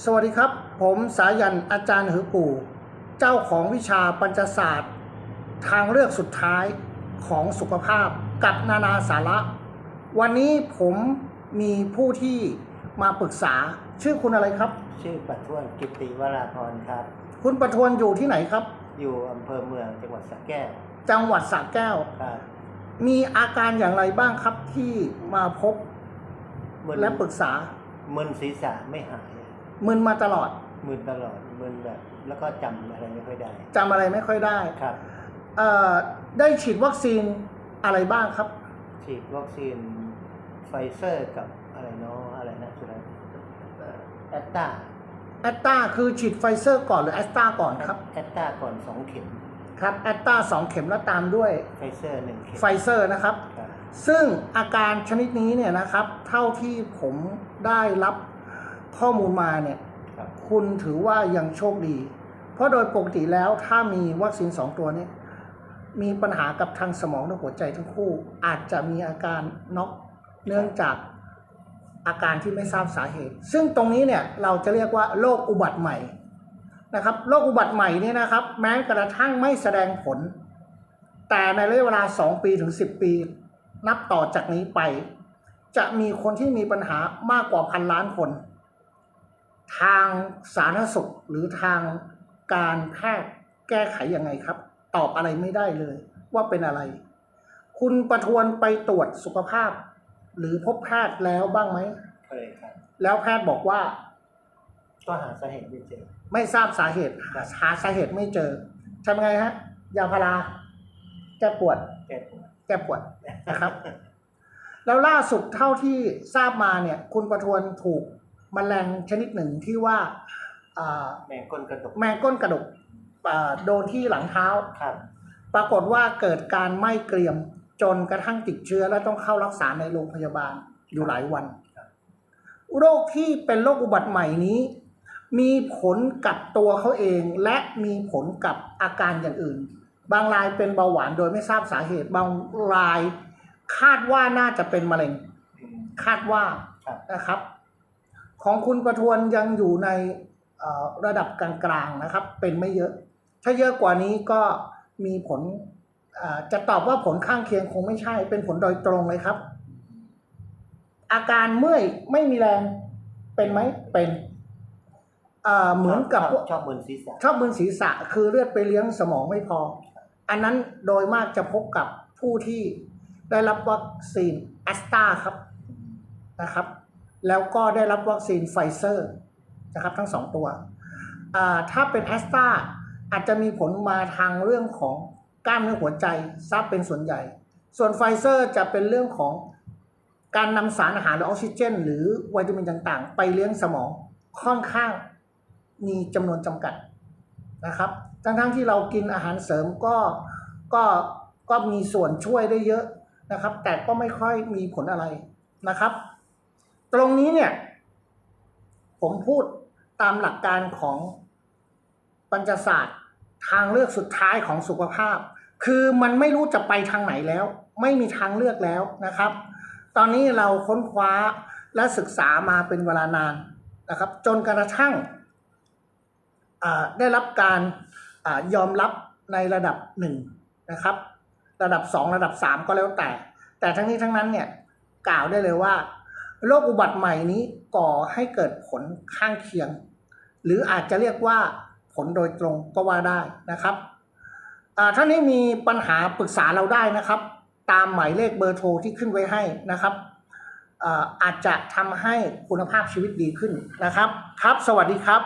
สวัสดีครับ ผมสายันอาจารย์หือปู่ เจ้าของวิชาปัญจศาสตร์ ทางเลือกสุดท้ายของสุขภาพกับนานาสาระ วันนี้ผมมีผู้ที่มาปรึกษาชื่อคุณอะไรครับ ชื่อปัทวนกิติวราพรครับ คุณประทวนอยู่ที่ไหนครับ อยู่อำเภอเมืองจังหวัดสระแก้วจังหวัดสระแก้ว ครับมีอาการอย่างไรบ้างครับที่มาพบมึนและปรึกษามึนศีรษะไม่หาย มึนมาตลอดมึนตลอดมึนแบบแล้วก็จำอะไรไม่ค่อยได้จำอะไรไม่ค่อยได้ครับเอ่อได้ฉีดวัคซีนอะไรบ้างครับ ฉีดวัคซีนไฟเซอร์กับอะไรเนาะอะไรนะสุดท้ายแอตตาแอตตาคือฉีดไฟเซอร์ก่อนหรือแอสตาก่อนครับแอตตาก่อนสองเข็มครับแอตตาสองเข็มแล้วตามด้วยไฟเซอร์หนึ่งเข็มไฟเซอร์นะครับ ครับซึ่งอาการชนิดนี้เนี่ยนะครับ เท่าที่ผมได้รับ ข้อมูลมาเนี่ยครับคุณถือว่ายังโชคดี เพราะโดยปกติแล้วถ้ามีวัคซีนสองตัวเนี้ มีปัญหากับทางสมองและหัวใจทั้งคู่ อาจจะมีอาการน็อกเนื่องจากอาการที่ไม่ทราบสาเหตุ ซึ่งตรงนี้เนี่ยเราจะเรียกว่าโรคอุบัติใหม่นะครับโรคอุบัติใหม่เนี่ยนะครับ แม้กระทั่งไม่แสดงผล แต่ในระยะเวลา 2 ปีถึง 10 ปี นับต่อจากนี้ไป จะมีคนที่มีปัญหามากกว่าพันล้านคน ทางสาธารณสุขหรือทางการแพทย์แก้ไขยังไงครับ ตอบอะไรไม่ได้เลย ว่าเป็นอะไร คุณประทวนไปตรวจสุขภาพ หรือพบแพทย์แล้วบ้างไหมเคยครับ แล้วแพทย์บอกว่า ก็หาสาเหตุไม่เจอ ไม่ทราบสาเหตุหาหาสาเหตุไม่เจอทำไงฮะยาพาราแก้ปวด แก้ปวดแก้ปวดนะครับ แล้วล่าสุดเท่าที่ทราบมาเนี่ย คุณประทวนถูก มแมลงชนิดหนึ่งที่ว่าอ่าแมงก้นกระดกแมงก้นกระดกอ่าโดนที่หลังเท้าครับปรากฏว่าเกิดการไหม้เกรียมจนกระทั่งติดเชื้อและต้องเข้ารักษาในโรงพยาบาลอยู่หลายวัน โรคที่เป็นโรคอุบัติใหม่นี้ มีผลกับตัวเขาเองและมีผลกับอาการอย่างอื่น บางรายเป็นเบาหวานโดยไม่ทราบสาเหตุ บางรายคาดว่าน่าจะเป็นมะเร็งอืมคาดว่าครับนะครับ ของคุณประทวนยังอยู่ในเอ่อระดับกลางๆนะครับ เป็นไม่เยอะ ถ้าเยอะกว่านี้ก็มีผลอ่าจะตอบว่าผลข้างเคียงคงไม่ใช่ เป็นผลโดยตรงเลยครับ อาการเมื่อยไม่มีแรงเป็นไหมเป็นอ่าเหมือนกับชพวกชอบมึนศีรษะชอบมึนศีรษะ คือเลือดไปเลี้ยงสมองไม่พอ อันนั้นโดยมากจะพบกับผู้ที่ได้รับวัคซีนแอสตราครับนะครับ แล้วก็ได้รับวัคซีนไฟเซอร์นะครับทั้งสองตัว ถ้าเป็นแอสตราอาจจะมีผลมาทางเรื่องของกล้ามเนื้อหัวใจทราบเป็นส่วนใหญ่ ส่วนไฟเซอร์จะเป็นเรื่องของการนำสารอาหารหรือออกซิเจน หรือวิตามินต่างๆ ไปเลี้ยงสมองค่อนข้างมีจำนวนจำกัดนะครับ ทั้งๆที่เรากินอาหารเสริมก็ก็ก็มีส่วนช่วยได้เยอะนะครับ แต่ก็ไม่ค่อยมีผลอะไรนะครับ ตรงนี้เนี่ย ผมพูดตามหลักการของปัญจศาสตร์ทางเลือกสุดท้ายของสุขภาพ คือมันไม่รู้จะไปทางไหนแล้ว ไม่มีทางเลือกแล้วนะครับ ตอนนี้เราค้นคว้าและศึกษามาเป็นเวลานานนะครับ จนกระทั่งได้รับการอยอมรับในระดับหนึ่งนะครับ ระดับสองระดับสามก็แล้วแต่ แต่ทั้งนี้ทั้งนั้นเนี่ยกล่าวได้เลยว่า โรคอุบัติใหม่นี้ก่อให้เกิดผลข้างเคียง หรืออาจจะเรียกว่าผลโดยตรงก็ว่าได้นะครับท่านนี้มีปัญหาปรึกษาเราได้นะครับ ตามหมายเลขเบอร์โทรที่ขึ้นไว้ให้นะครับอาจจะทำให้คุณภาพชีวิตดีขึ้นนะครับ ครับ สวัสดีครับ